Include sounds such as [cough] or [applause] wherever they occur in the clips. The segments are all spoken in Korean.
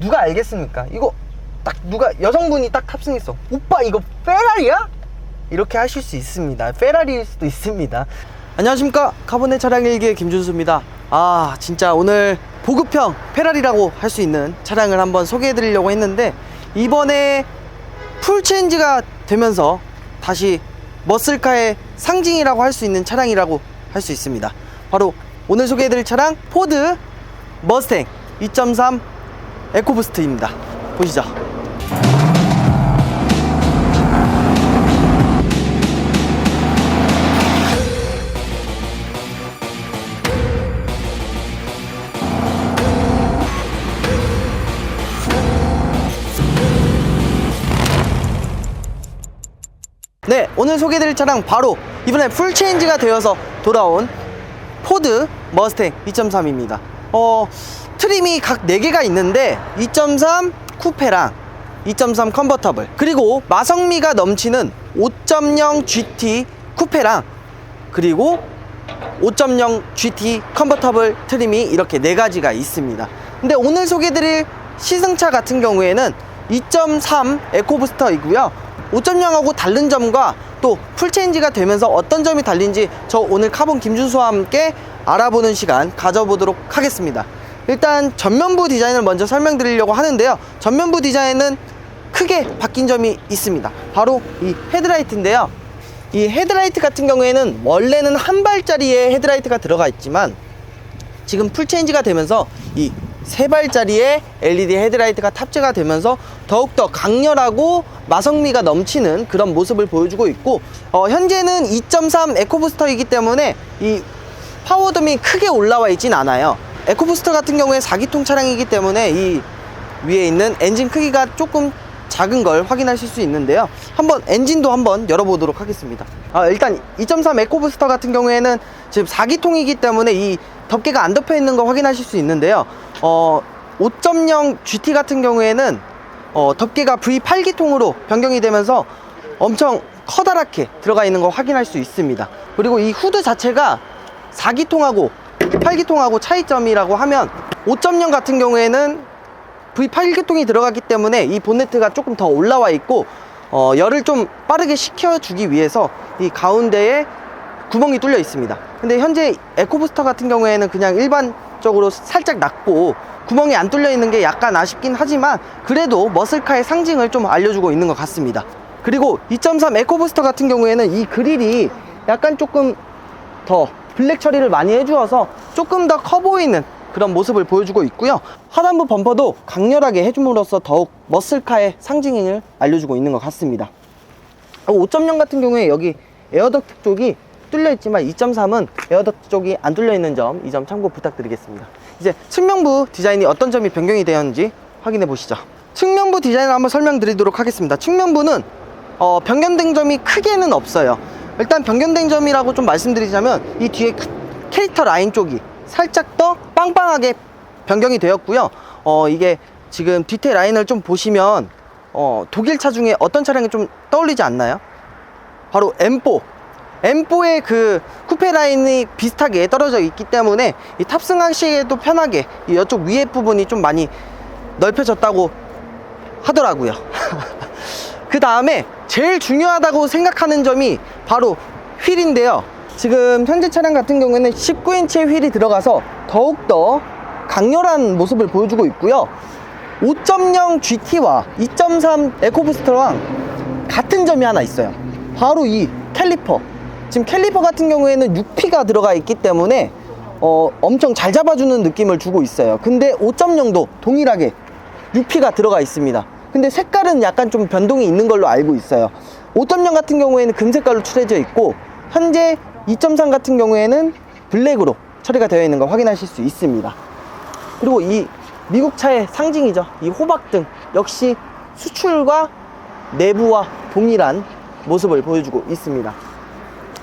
누가 알겠습니까? 이거 딱 누가 여성분이 딱 탑승했어. 오빠 이거 페라리야? 이렇게 하실 수 있습니다. 페라리일 수도 있습니다. 안녕하십니까 카본의 차량 일기의 김준수입니다. 아 진짜 오늘 보급형 페라리라고 할 수 있는 차량을 한번 소개해 드리려고 했는데 이번에 풀 체인지가 되면서 다시 머슬카의 상징이라고 할 수 있는 차량이라고 할 수 있습니다. 바로 오늘 소개해 드릴 차량 포드 머스탱 2.3 에코부스트입니다. 보시죠. 네, 오늘 소개해드릴 차량 바로 이번에 풀 체인지가 되어서 돌아온 포드 머스탱 2.3입니다. 어, 트림이 각 4개가 있는데 2.3 쿠페랑 2.3 컨버터블 그리고 마성미가 넘치는 5.0 GT 쿠페랑 그리고 5.0 GT 컨버터블 트림이 이렇게 네 가지가 있습니다. 근데 오늘 소개드릴 시승차 같은 경우에는 2.3 에코부스터이고요. 5.0하고 다른 점과 또 풀체인지가 되면서 어떤 점이 달린지 저 오늘 카본 김준수와 함께 알아보는 시간 가져보도록 하겠습니다. 일단 전면부 디자인을 먼저 설명드리려고 하는데요. 전면부 디자인은 크게 바뀐 점이 있습니다. 바로 이 헤드라이트인데요. 이 헤드라이트 같은 경우에는 원래는 한 발짜리의 헤드라이트가 들어가 있지만 지금 풀체인지가 되면서 이 세 발짜리의 LED 헤드라이트가 탑재가 되면서 더욱더 강렬하고 마성미가 넘치는 그런 모습을 보여주고 있고 어, 현재는 2.3 에코부스터이기 때문에 이 파워덤이 크게 올라와 있진 않아요 에코부스터 같은 경우에 4기통 차량이기 때문에 이 위에 있는 엔진 크기가 조금 작은 걸 확인하실 수 있는데요. 한번 엔진도 한번 열어보도록 하겠습니다. 아, 일단 2.3 에코부스터 같은 경우에는 지금 4기통이기 때문에 이 덮개가 안 덮여 있는 거 확인하실 수 있는데요. 어, 5.0 GT 같은 경우에는 어, 덮개가 V8기통으로 변경이 되면서 엄청 커다랗게 들어가 있는 거 확인할 수 있습니다. 그리고 이 후드 자체가 4기통하고 8기통하고 차이점이라고 하면 5.0 같은 경우에는 V8기통이 들어갔기 때문에 이 본네트가 조금 더 올라와 있고 어, 열을 좀 빠르게 식혀주기 위해서 이 가운데에 구멍이 뚫려 있습니다. 근데 현재 에코부스터 같은 경우에는 그냥 일반적으로 살짝 낮고 구멍이 안 뚫려 있는 게 약간 아쉽긴 하지만 그래도 머슬카의 상징을 좀 알려주고 있는 것 같습니다. 그리고 2.3 에코부스터 같은 경우에는 이 그릴이 약간 조금 더 블랙 처리를 많이 해주어서 조금 더 커 보이는 그런 모습을 보여주고 있고요. 하단부 범퍼도 강렬하게 해줌으로써 더욱 머슬카의 상징을 알려주고 있는 것 같습니다. 5.0 같은 경우에 여기 에어덕트 쪽이 뚫려 있지만 2.3은 에어덕트 쪽이 안 뚫려 있는 점 이 점 참고 부탁드리겠습니다. 이제 측면부 디자인이 어떤 점이 변경이 되었는지 확인해 보시죠. 측면부 디자인을 한번 설명드리도록 하겠습니다. 측면부는 어, 변경된 점이 크게는 없어요. 일단 변경된 점이라고 좀 말씀드리자면 이 뒤에 크- 캐릭터 라인 쪽이 살짝 더 빵빵하게 변경이 되었고요. 어, 이게 지금 뒤태 라인을 좀 보시면 어, 독일 차 중에 어떤 차량이 좀 떠올리지 않나요? 바로 M4. M4의 그 쿠페 라인이 비슷하게 떨어져 있기 때문에 이 탑승하시기에도 편하게 이 이쪽 위에 부분이 좀 많이 넓혀졌다고 하더라고요. [laughs] 그 다음에 제일 중요하다고 생각하는 점이 바로 휠인데요. 지금 현재 차량 같은 경우에는 19인치의 휠이 들어가서 더욱더 강렬한 모습을 보여주고 있고요. 5.0 GT와 2.3 에코부스터랑 같은 점이 하나 있어요. 바로 이 캘리퍼. 지금 캘리퍼 같은 경우에는 6P가 들어가 있기 때문에 어, 엄청 잘 잡아주는 느낌을 주고 있어요. 근데 5.0도 동일하게 6P가 들어가 있습니다. 근데 색깔은 약간 좀 변동이 있는 걸로 알고 있어요. 5.0 같은 경우에는 금색깔로 칠해져 있고 현재 2.3 같은 경우에는 블랙으로 처리가 되어 있는 거 확인하실 수 있습니다. 그리고 이 미국 차의 상징이죠. 이 호박등 역시 수출과 내부와 동일한 모습을 보여주고 있습니다.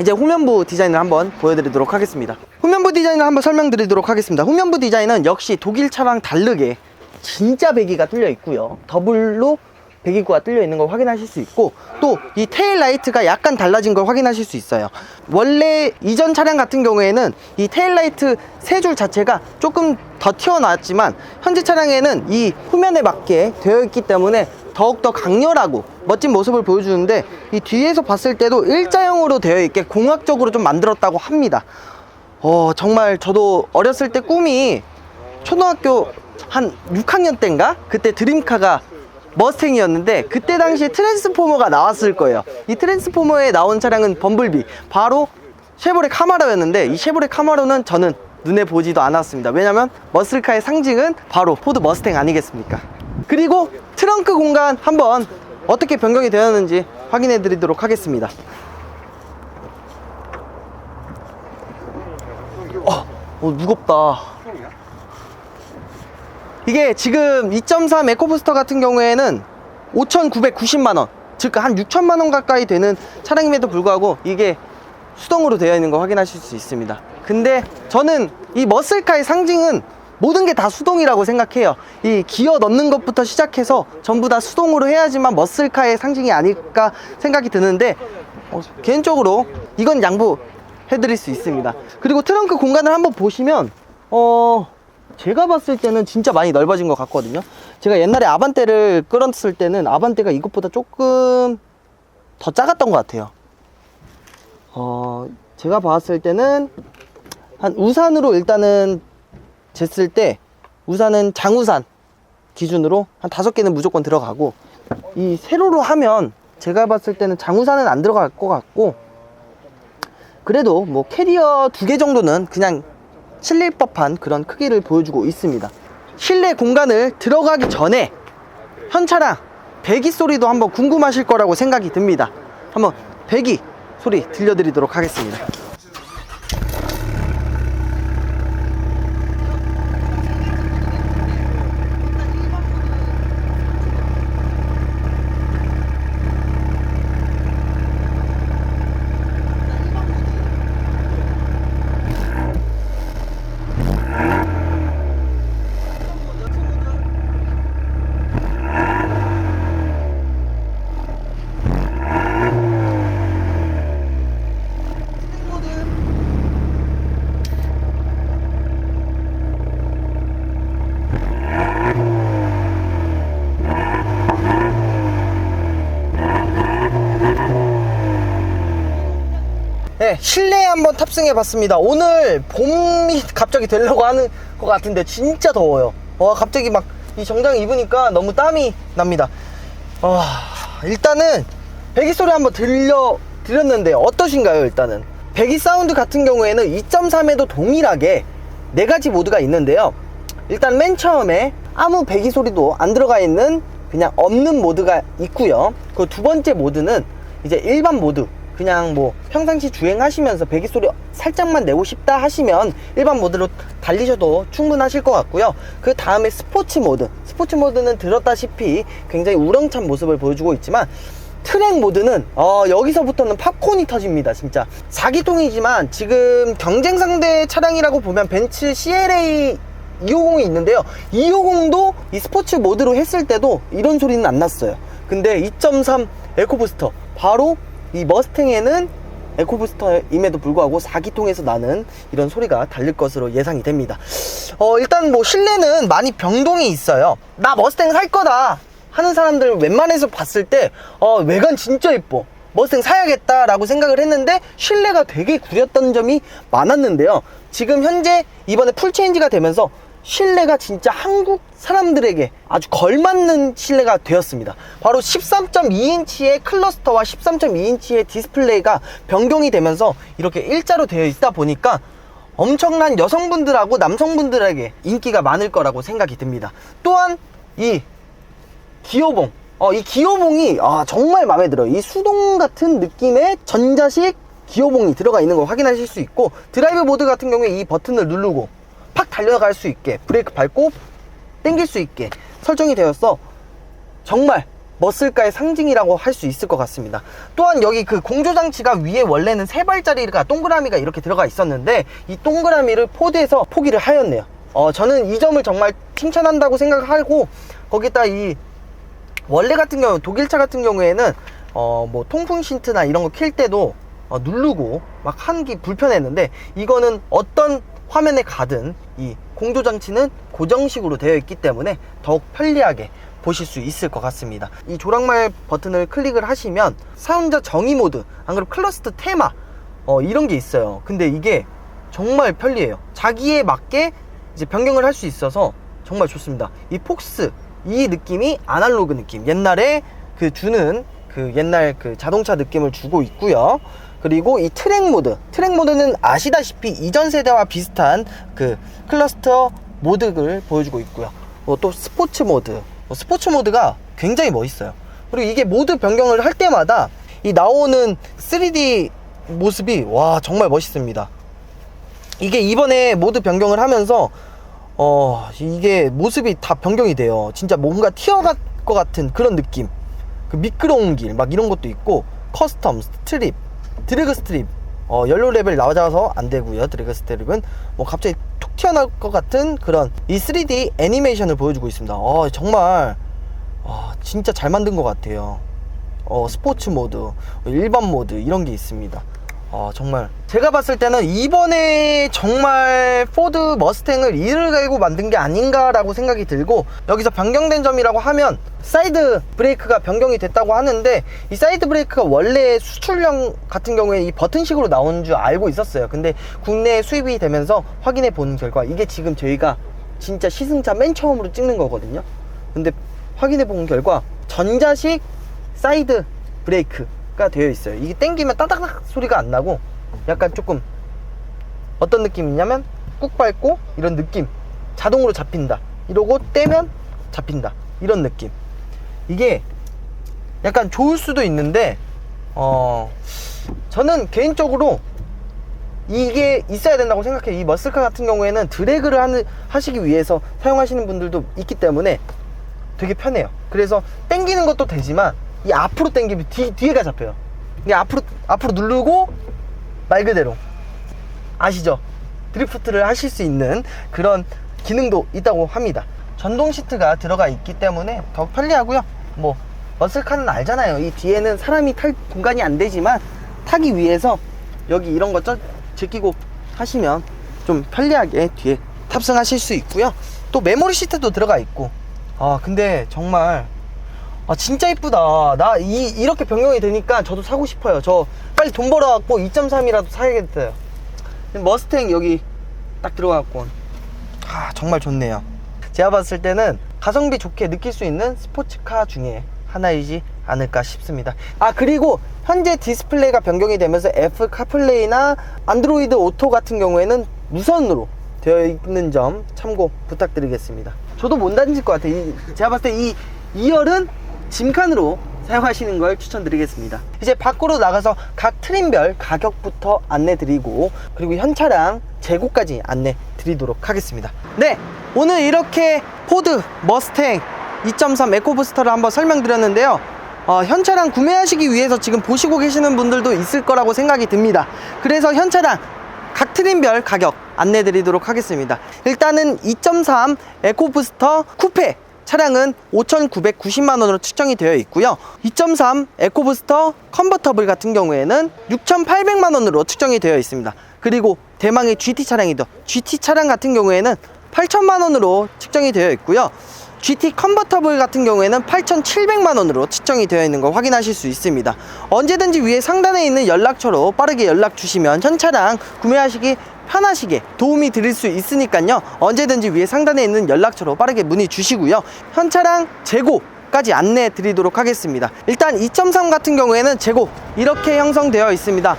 이제 후면부 디자인을 한번 보여드리도록 하겠습니다. 후면부 디자인을 한번 설명드리도록 하겠습니다. 후면부 디자인은 역시 독일 차랑 다르게 진짜 배기가 뚫려 있고요. 더블로 배기구가 뚫려 있는 걸 확인하실 수 있고 또 이 테일 라이트가 약간 달라진 걸 확인하실 수 있어요. 원래 이전 차량 같은 경우에는 이 테일 라이트 세 줄 자체가 조금 더 튀어나왔지만 현재 차량에는 이 후면에 맞게 되어 있기 때문에 더욱더 강렬하고 멋진 모습을 보여주는데 이 뒤에서 봤을 때도 일자형으로 되어 있게 공학적으로 좀 만들었다고 합니다. 어, 정말 저도 어렸을 때 꿈이 초등학교 한 6학년 때인가? 그때 드림카가 머스탱이었는데 그때 당시에 트랜스포머가 나왔을 거예요. 이 트랜스포머에 나온 차량은 범블비. 바로 쉐보레 카마로였는데 이 쉐보레 카마로는 저는 눈에 보지도 않았습니다. 왜냐면 머슬카의 상징은 바로 포드 머스탱 아니겠습니까? 그리고 트렁크 공간 한번 어떻게 변경이 되었는지 확인해 드리도록 하겠습니다. 어, 어 무겁다. 이게 지금 2.3 에코부스터 같은 경우에는 5,990만원, 즉 한 6천만원 가까이 되는 차량임에도 불구하고 이게 수동으로 되어 있는 거 확인하실 수 있습니다. 근데 저는 이 머슬카의 상징은 모든 게 다 수동이라고 생각해요. 이 기어 넣는 것부터 시작해서 전부 다 수동으로 해야지만 머슬카의 상징이 아닐까 생각이 드는데 어, 개인적으로 이건 양보 해드릴 수 있습니다. 그리고 트렁크 공간을 한번 보시면 어 제가 봤을 때는 진짜 많이 넓어진 것 같거든요. 제가 옛날에 아반떼를 끌었을 때는 아반떼가 이것보다 조금 더 작았던 것 같아요. 어, 제가 봤을 때는 한 우산으로 일단은 쟀을 때 우산은 장우산 기준으로 한 다섯 개는 무조건 들어가고 이 세로로 하면 제가 봤을 때는 장우산은 안 들어갈 것 같고 그래도 뭐 캐리어 두 개 정도는 그냥 실릴 법한 그런 크기를 보여주고 있습니다. 실내 공간을 들어가기 전에 현 차량 배기 소리도 한번 궁금하실 거라고 생각이 듭니다. 한번 배기 소리 들려드리도록 하겠습니다. 네, 실내에 한번 탑승해 봤습니다. 오늘 봄이 갑자기 되려고 하는 것 같은데 진짜 더워요. 와, 갑자기 막 이 정장 입으니까 너무 땀이 납니다. 와, 일단은 배기 소리 한번 들려 드렸는데 어떠신가요? 일단은 배기 사운드 같은 경우에는 2.3에도 동일하게 네 가지 모드가 있는데요. 일단 맨 처음에 아무 배기 소리도 안 들어가 있는 그냥 없는 모드가 있고요. 그 두 번째 모드는 이제 일반 모드. 그냥 뭐 평상시 주행하시면서 배기 소리 살짝만 내고 싶다 하시면 일반 모드로 달리셔도 충분하실 것 같고요. 그 다음에 스포츠 모드. 스포츠 모드는 들었다시피 굉장히 우렁찬 모습을 보여주고 있지만 트랙 모드는 어, 여기서부터는 팝콘이 터집니다 진짜 4기통이지만 지금 경쟁 상대 차량이라고 보면 벤츠 CLA 250이 있는데요 250도 이 스포츠 모드로 했을 때도 이런 소리는 안 났어요 근데 2.3 에코부스터 바로 이 머스탱에는 에코부스터임에도 불구하고 4기통에서 나는 이런 소리가 달릴 것으로 예상이 됩니다. 어 일단 뭐 실내는 많이 병동이 있어요. 나 머스탱 살 거다 하는 사람들 웬만해서 봤을 때 어, 외관 진짜 예뻐. 머스탱 사야겠다라고 생각을 했는데 실내가 되게 구렸던 점이 많았는데요. 지금 현재 이번에 풀체인지가 되면서 실내가 진짜 한국 사람들에게 아주 걸맞는 실내가 되었습니다 바로 13.2인치의 클러스터와 13.2인치의 디스플레이가 변경이 되면서 이렇게 일자로 되어 있다 보니까 엄청난 여성분들하고 남성분들에게 인기가 많을 거라고 생각이 듭니다 또한 이 기어봉. 어, 이 기어봉이 아, 정말 마음에 들어요. 이 수동 같은 느낌의 전자식 기어봉이 들어가 있는 걸 확인하실 수 있고 드라이브 모드 같은 경우에 이 버튼을 누르고 팍 달려갈 수 있게 브레이크 밟고 당길 수 있게 설정이 되어서 정말 머슬가의 상징이라고 할 수 있을 것 같습니다. 또한 여기 그 공조장치가 위에 원래는 세 발짜리가 동그라미가 이렇게 들어가 있었는데 이 동그라미를 포드에서 포기를 하였네요. 어, 저는 이 점을 정말 칭찬한다고 생각하고 거기다 이 원래 같은 경우 독일차 같은 경우에는 어 뭐 통풍 신트나 이런 거 킬 때도 어, 누르고 막 하기 불편했는데 이거는 어떤 화면에 가든 이 공조 장치는 고정식으로 되어 있기 때문에 더욱 편리하게 보실 수 있을 것 같습니다. 이 조랑말 버튼을 클릭을 하시면 사용자 정의 모드, 안 그러면 클러스터 테마 어, 이런 게 있어요. 근데 이게 정말 편리해요. 자기에 맞게 이제 변경을 할 수 있어서 정말 좋습니다. 이 폭스 이 느낌이 아날로그 느낌. 옛날에 그 주는 그 옛날 그 자동차 느낌을 주고 있고요. 그리고 이 트랙 모드. 트랙 모드는 아시다시피 이전 세대와 비슷한 그 클러스터 모드를 보여주고 있고요. 뭐또 스포츠 모드. 뭐 스포츠 모드가 굉장히 멋있어요. 그리고 이게 모드 변경을 할 때마다 이 나오는 3D 모습이 와 정말 멋있습니다. 이게 이번에 모드 변경을 하면서 어 이게 모습이 다 변경이 돼요. 진짜 뭔가 튀어갈 것 같은 그런 느낌. 그 미끄러운 길 막 이런 것도 있고 커스텀 스트립 드래그 스트립 어 연료 레벨 나와서 안 되고요. 드래그 스트립은 뭐 갑자기 툭 튀어나올 것 같은 그런 이 3D 애니메이션을 보여주고 있습니다. 어 정말 와 진짜 잘 만든 것 같아요. 어, 스포츠 모드, 일반 모드 이런 게 있습니다. 어, 정말 제가 봤을 때는 이번에 정말 포드 머스탱을 이를 갈고 만든 게 아닌가라고 생각이 들고 여기서 변경된 점이라고 하면 사이드 브레이크가 변경이 됐다고 하는데 이 사이드 브레이크가 원래 수출형 같은 경우에 이 버튼식으로 나온 줄 알고 있었어요. 근데 국내에 수입이 되면서 확인해 본 결과 이게 지금 저희가 진짜 시승차 맨 처음으로 찍는 거거든요. 근데 확인해 본 결과 전자식 사이드 브레이크 가 되어 있어요. 이게 땡기면 따닥따닥 소리가 안 나고 약간 조금 어떤 느낌이냐면 꾹 밟고 이런 느낌 자동으로 잡힌다 이러고 떼면 잡힌다 이런 느낌 이게 약간 좋을 수도 있는데 어 저는 개인적으로 이게 있어야 된다고 생각해요. 이 머슬카 같은 경우에는 드래그를 하는, 하시기 위해서 사용하시는 분들도 있기 때문에 되게 편해요. 그래서 땡기는 것도 되지만 이 앞으로 땡기면 뒤, 뒤에가 잡혀요. 이게 앞으로 앞으로 누르고 말 그대로 아시죠? 드리프트를 하실 수 있는 그런 기능도 있다고 합니다. 전동 시트가 들어가 있기 때문에 더 편리하고요. 뭐 머슬카는 알잖아요. 이 뒤에는 사람이 탈 공간이 안 되지만 타기 위해서 여기 이런 거 저, 제끼고 하시면 좀 편리하게 뒤에 탑승하실 수 있고요. 또 메모리 시트도 들어가 있고. 아 근데 정말 아 진짜 이쁘다. 나 이 이렇게 변경이 되니까 저도 사고 싶어요. 저 빨리 돈 벌어갖고 2.3이라도 사야겠어요. 머스탱 여기 딱 들어가갖고 아 정말 좋네요. 제가 봤을 때는 가성비 좋게 느낄 수 있는 스포츠카 중에 하나이지 않을까 싶습니다. 아 그리고 현재 디스플레이가 변경이 되면서 F 카플레이나 안드로이드 오토 같은 경우에는 무선으로 되어 있는 점 참고 부탁드리겠습니다. 저도 못 다닐 것 같아요. 이- 제가 봤을 때 이 2열은 짐칸으로 사용하시는 걸 추천드리겠습니다. 이제 밖으로 나가서 각 트림별 가격부터 안내 드리고 그리고 현 차량 재고까지 안내 드리도록 하겠습니다. 네, 오늘 이렇게 포드 머스탱 2.3 에코부스터를 한번 설명드렸는데요. 어, 현 차량 구매하시기 위해서 지금 보시고 계시는 분들도 있을 거라고 생각이 듭니다. 그래서 현 차량 각 트림별 가격 안내 드리도록 하겠습니다. 일단은 2.3 에코부스터 쿠페 차량은 5,990만 원으로 측정이 되어 있고요. 2.3 에코부스터 컨버터블 같은 경우에는 6,800만 원으로 측정이 되어 있습니다. 그리고 대망의 GT 차량이죠. GT 차량 같은 경우에는 8천만 원으로 측정이 되어 있고요. GT 컨버터블 같은 경우에는 8,700만 원으로 측정이 되어 있는 거 확인하실 수 있습니다. 언제든지 위에 상단에 있는 연락처로 빠르게 연락 주시면 현 차량 구매하시기 편하시게 도움이 드릴 수 있으니까요. 언제든지 위에 상단에 있는 연락처로 빠르게 문의 주시고요. 현 차량 재고 까지 안내 드리도록 하겠습니다. 일단 2.3 같은 경우에는 재고 이렇게 형성되어 있습니다.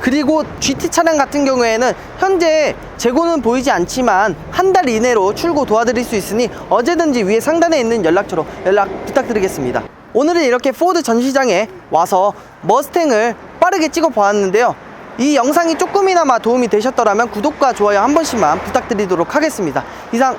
그리고 GT 차량 같은 경우에는 현재 재고는 보이지 않지만 한 달 이내로 출고 도와드릴 수 있으니 언제든지 위에 상단에 있는 연락처로 연락 부탁드리겠습니다. 오늘은 이렇게 포드 전시장에 와서 머스탱을 빠르게 찍어 보았는데요. 이 영상이 조금이나마 도움이 되셨더라면 구독과 좋아요 한 번씩만 부탁드리도록 하겠습니다. 이상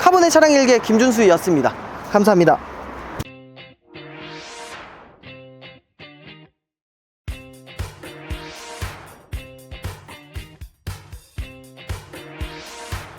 카본의 차량 일개 김준수였습니다. 감사합니다.